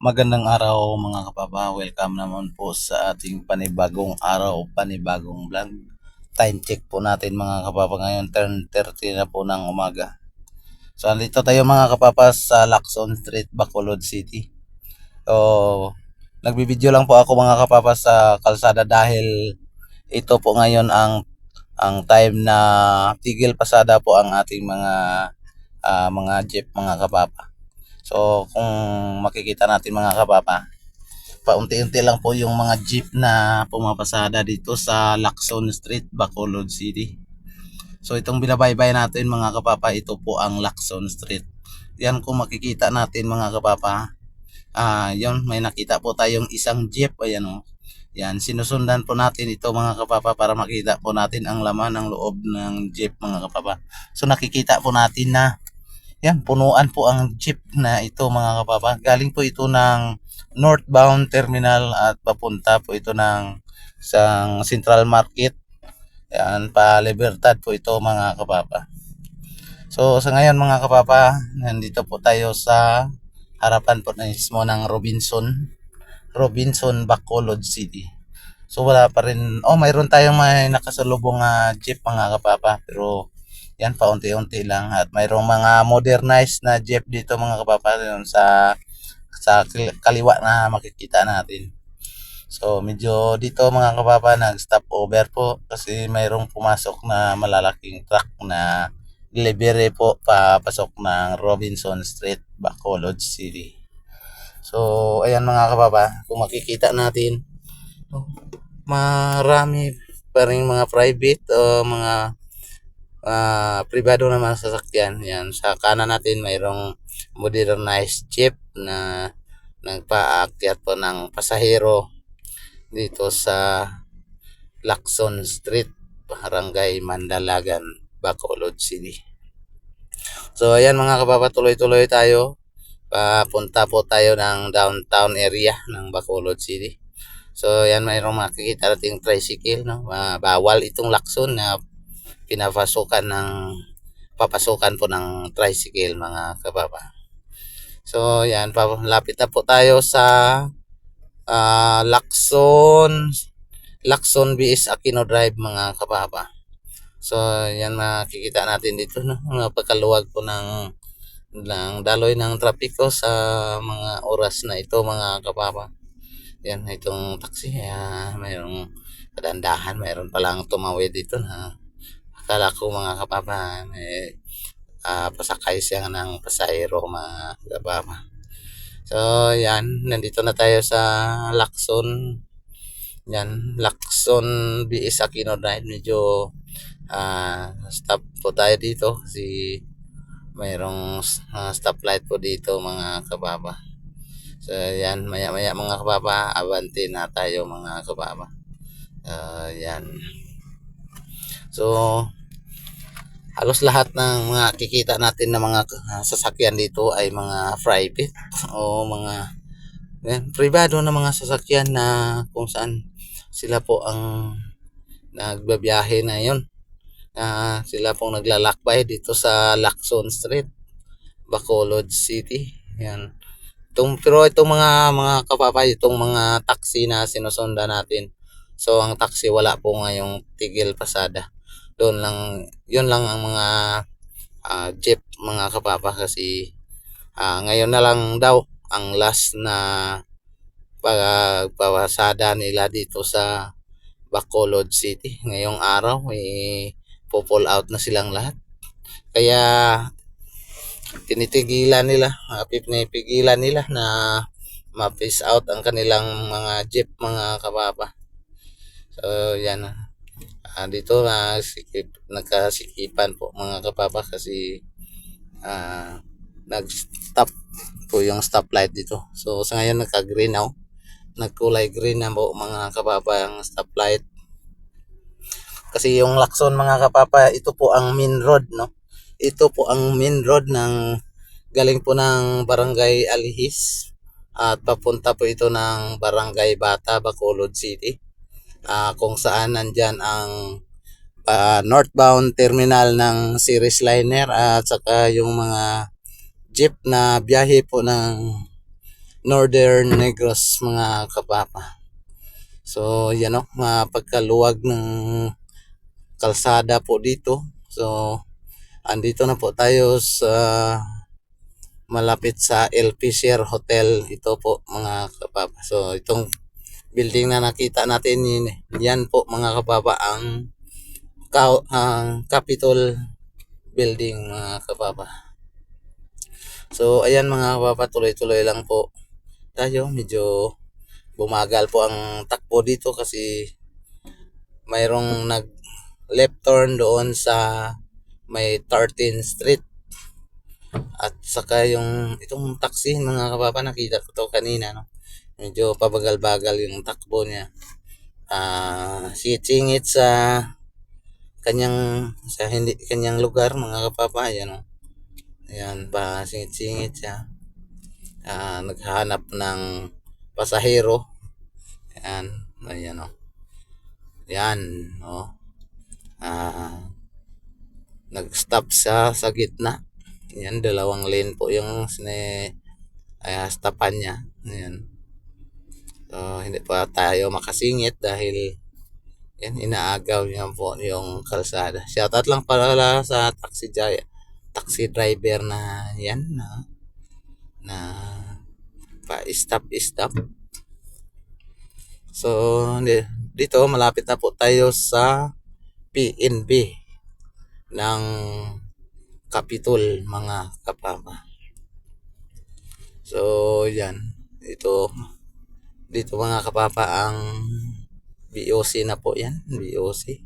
Magandang araw mga kapapa. Welcome naman po sa ating panibagong araw, panibagong vlog. Time check po natin mga kapapa ngayon, 10.30 na po ng umaga. So, andito tayo mga kapapa sa Lacson Street, Bacolod City. So, nagbibideo lang po ako mga kapapa sa kalsada dahil ito po ngayon ang ang time na tigil pasada po ang ating mga ah, mga jeep mga kapapa. So, kung makikita natin mga kapapa, paunti-unti lang po yung mga jeep na pumapasada dito sa Lacson Street, Bacolod City. So, itong binabaybay natin mga kapapa, ito po ang Lacson Street. Yan kung makikita natin mga kapapa, ah, yun, may nakita po tayong isang jeep, ayan o. Yan, sinusundan po natin ito mga kapapa para makita po natin ang laman ng loob ng jeep mga kapapa. So nakikita po natin na yan, punuan po ang jeep na ito mga kapapa. Galing po ito ng northbound terminal at papunta po ito ng isang Central Market. Yan, pa Libertad po ito mga kapapa. So sa ngayon mga kapapa, nandito po tayo sa harapan po na mismo ng Robinson. Robinson, Bacolod City. So wala pa rin, oh mayroon tayong may nakasalubong na jeep mga kapapa. Pero yan, paunti-unti lang. At mayroong mga modernized na jeep dito mga kapapa yun sa sa kal- kaliwa na makikita natin. So medyo dito mga kapapa nag-stop over po kasi mayroong pumasok na malalaking truck na delivery po papasok ng Robinson Street, Bacolod City. So ayan mga kapapa, kung makikita natin, oh, marami pa rin mga private o mga ah pribado na mga sasakyan. Yan, sa kanan natin mayroong modernized jeep na nagpaakyat po ng pasahero dito sa Lacson Street, Barangay Mandalagan, Bacolod City. So ayan mga kapapa, tuloy-tuloy tayo. Papunta po tayo ng downtown area ng Bacolod City. So yan mayroong makikita nating tricycle. No? Ah, bawal itong Lacson na pinapasukan ng papasukan po ng tricycle mga kababa. So yan, lapit na po tayo sa ah, Lacson Lacson BS Aquino Drive mga kababa. So yan makikita natin dito no, napakaluwag po ng ng daloy ng trapiko sa mga oras na ito mga kababa. Yan itong taxi, ah, mayroong kadandahan, mayroon palang tumawid dito na akala ko mga kapapa eh, ah, pasakay siya ng pasahero mga kapapa. So, yan. Nandito na tayo sa Lacson. Yan. Lacson BS Aquino Drive. Medyo ah, stop po tayo dito kasi mayroong ah, stoplight po dito mga kababa. So, yan. Maya-maya mga kababa. Abante na tayo mga kababa. Ah, yan. So, halos lahat ng mga kikita natin na mga ah, sasakyan dito ay mga private o mga yan, privado na mga sasakyan na kung saan sila po ang nagbabiyahe na yon. Ah, sila pong naglalakbay dito sa Lacson Street, Bacolod City. Yan. Itong, pero itong mga mga kapapay, itong mga taxi na sinusundan natin. So ang taxi wala po ngayong tigil pasada. Doon lang, yun lang ang mga ah, jeep mga kapapa kasi ah, ngayon na lang daw ang last na pagpapasada nila dito sa Bacolod City. Ngayong araw, eh, po-pull out na silang lahat. Kaya, tinitigilan nila, uh, pinipigilan nila na ma-face out ang kanilang mga jeep, mga kababa. So, yan. Ah, dito na sikip, nagkasikipan po mga kababa kasi ah, nag-stop po yung stoplight dito. So, sa ngayon nagka-green now. Nagkulay green na po mga kababa ang stoplight. Kasi yung Lacson mga kapapa, ito po ang main road, no? Ito po ang main road ng galing po ng Barangay Alihis at papunta po ito ng Barangay Bata, Bacolod City. Ah, kung saan nandyan ang ah, northbound terminal ng series liner at saka yung mga jeep na biyahe po ng Northern Negros mga kapapa. So yan o, mga pagkaluwag ng kalsada po dito. So andito na po tayo sa malapit sa El Fisher Hotel. Ito po mga kapapa. So itong building na nakita natin yun, yan po mga kapapa ang, ka- ang Capitol building mga kapapa. So ayan mga kapapa, tuloy-tuloy lang po tayo. Medyo bumagal po ang takbo dito kasi mayroong nag left turn doon sa may 13th Street. At saka yung itong taxi mga kapapa nakita ko to kanina no. Medyo pabagal-bagal yung takbo niya. Ah, singit sa kanyang sa hindi kanyang lugar mga kapapa ayan oh. Ayan pa singit-singit siya. Ah, naghahanap ng pasahero. Ayan, ayan oh. Yan, oh. Ah, nag-stop sa sa gitna. Yan, dalawang lane po yung sine ay stopan niya. Ayan. So, hindi pa tayo makasingit dahil yan, inaagaw niya po yung kalsada. Shoutout lang pala sa taxi jaya, taxi driver na yan na na pa stop stop. So, di- dito malapit na po tayo sa PNB ng Capitol mga kapama. So, yan. Ito, dito mga kapapa ang BOC na po yan. BOC.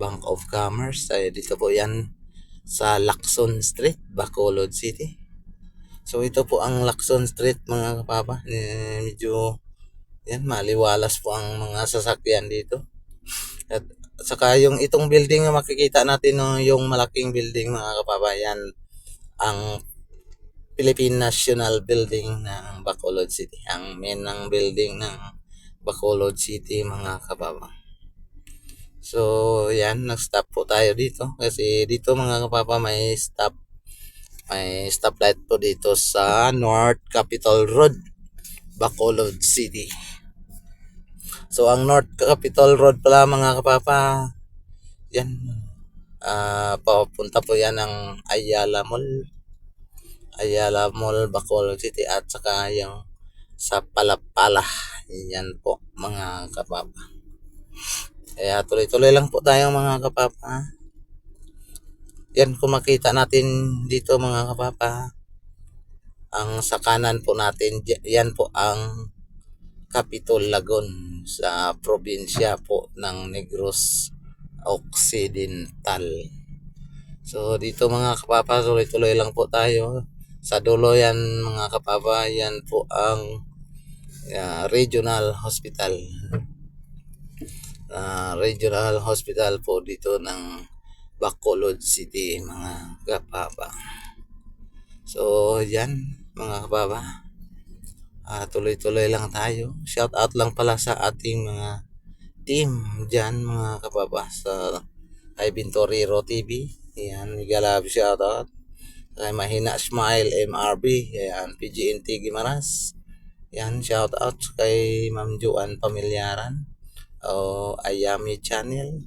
Bank of Commerce. Ay, dito po yan sa Lacson Street, Bacolod City. So, ito po ang Lacson Street mga kapapa. Eh, medyo yan, maliwalas po ang mga sasakyan dito. At saka yung itong building na makikita natin no, yung malaking building mga kapabayan ang Philippine National Building ng Bacolod City. Ang main ng building ng Bacolod City mga kababa. So, yan, nag-stop po tayo dito. Kasi dito mga kapapa may stop may stoplight po dito sa North Capitol Road, Bacolod City. So, ang North Capitol Road pala mga kapapa, yan, ah papunta po yan ng Ayala Mall. Ayala Mall, Bacolod City at saka yung sa Palapala. Yan po mga kapapa. Kaya tuloy-tuloy lang po tayo mga kapapa. Yan kung makita natin dito mga kapapa. Ang sa kanan po natin, yan po ang Capitol Lagon sa probinsya po ng Negros Occidental. So dito mga kapapa, tuloy-tuloy lang po tayo. Sa dulo yan mga kapapa, yan po ang uh, Regional Hospital. Uh, regional Hospital po dito ng Bacolod City mga kapapa. So yan mga kapapa. Uh, tuloy-tuloy lang tayo. Shout out lang pala sa ating mga team dyan mga kapapa sa kay Bintoriro TV. Yan, Migalab shout out. Kay Mahina Smile MRB. Yan, PGNT Gimaras. Yan, shout out kay Ma'am Juan Pamilyaran. O Ayami Channel.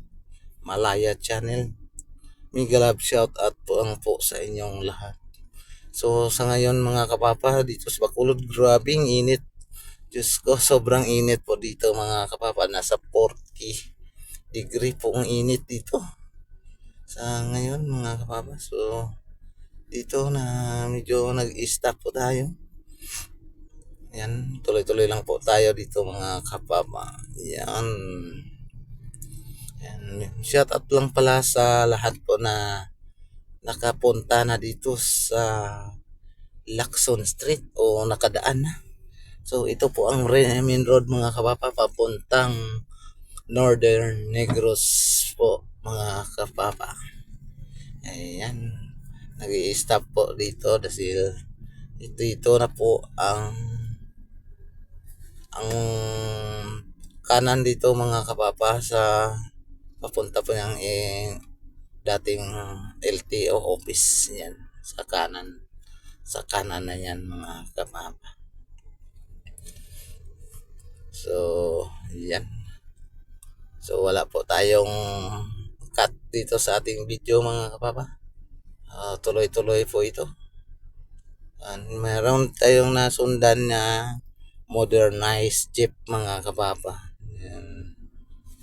Malaya Channel. Migalab shout out po ang po sa inyong lahat. So sa ngayon mga kapapa dito sa Bacolod grabing init. Diyos ko sobrang init po dito mga kapapa nasa 40 degree po ang init dito. Sa ngayon mga kapapa so dito na medyo nag-stop po tayo. Yan, tuloy-tuloy lang po tayo dito mga kapapa. Yan. Yan. Shout out lang pala sa lahat po na nakapunta na dito sa Lacson Street o nakadaan na. So ito po ang main road mga kapapa papuntang Northern Negros po mga kapapa. Ayan. Nag stop po dito dahil ito ito na po ang ang kanan dito mga kapapa sa papunta po ng eh, dating LTO office yan sa kanan sa kanan na yan mga kapapa So, yan. So, wala po tayong cut dito sa ating video mga kapapa. Ah, tuloy-tuloy po ito. And meron tayong nasundan na modernized jeep mga kapapa. Yan.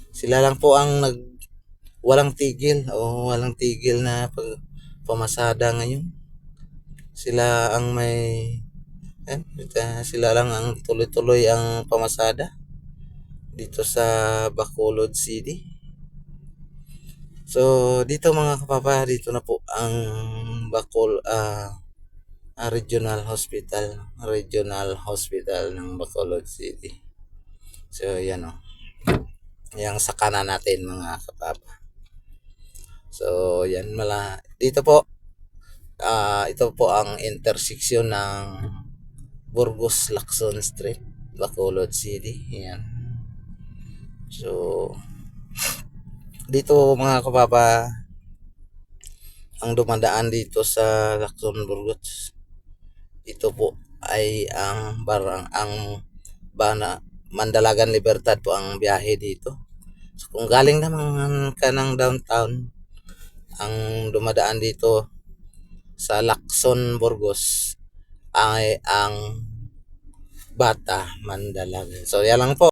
Sila lang po ang nag walang tigil o walang tigil na pag pamasada ngayon. Sila ang may yan, ito, sila lang ang tuloy-tuloy ang pamasada dito sa Bacolod City. So, dito mga kapapa, dito na po ang Bacol ah, Regional Hospital, Regional Hospital ng Bacolod City. So, yan o. Yang sa kanan natin mga kapapa. So, yan mala. Dito po, ah ito po ang intersection ng Burgos Lacson Street, Bacolod City. Yan. So, dito mga kapapa, ang dumadaan dito sa Lacson Burgos, ito po ay ang barang ang bana Mandalagan Libertad po ang biyahe dito. So, kung galing naman ka ng downtown, ang dumadaan dito sa Lacson Burgos ay ang Bata Mandalagan. So, yan lang po.